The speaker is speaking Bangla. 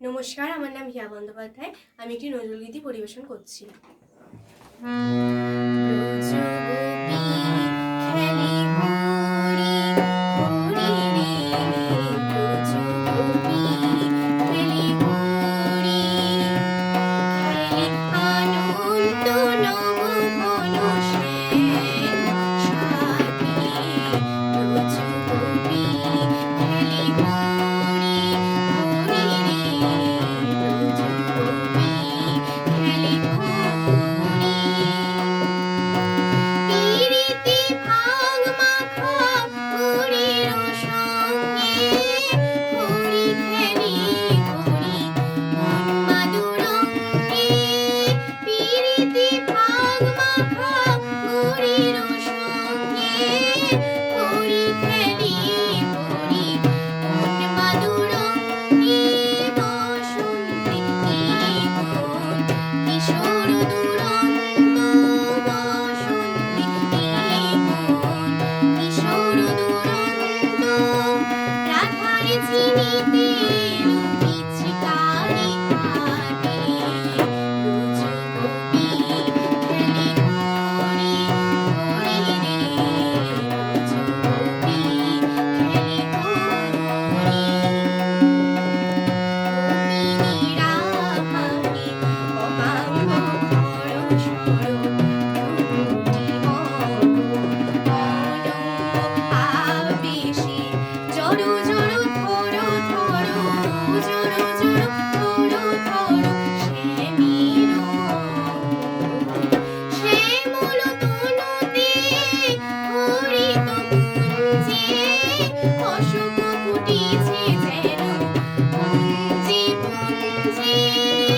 নমস্কার আমার নাম হিয়া বন্দ্যোপাধ্যায়। আমি একটি নজরুলগীতি পরিবেশন করছি। Thank you.